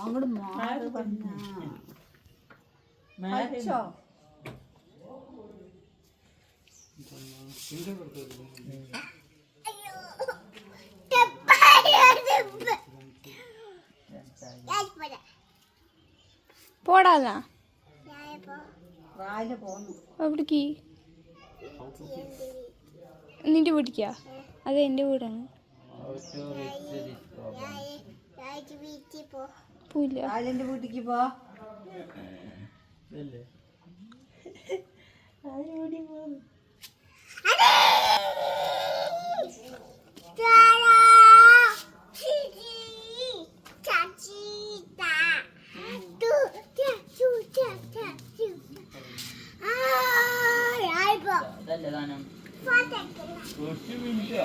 അങ്ങോട്ട് മാറി പറഞ്ഞ പോടാന്നാ? എവിടേക്ക്? നിന്റെ വീട്ടിക്കാ? അതെ എന്റെ വീടാണ് ഞാൻ ഞാൻ വീട്ടിൽ പോ പോയില്ല രാവിലെ എന്റെ വീട്ടിക്ക് പോ Tara! Gigi! 我是不是你这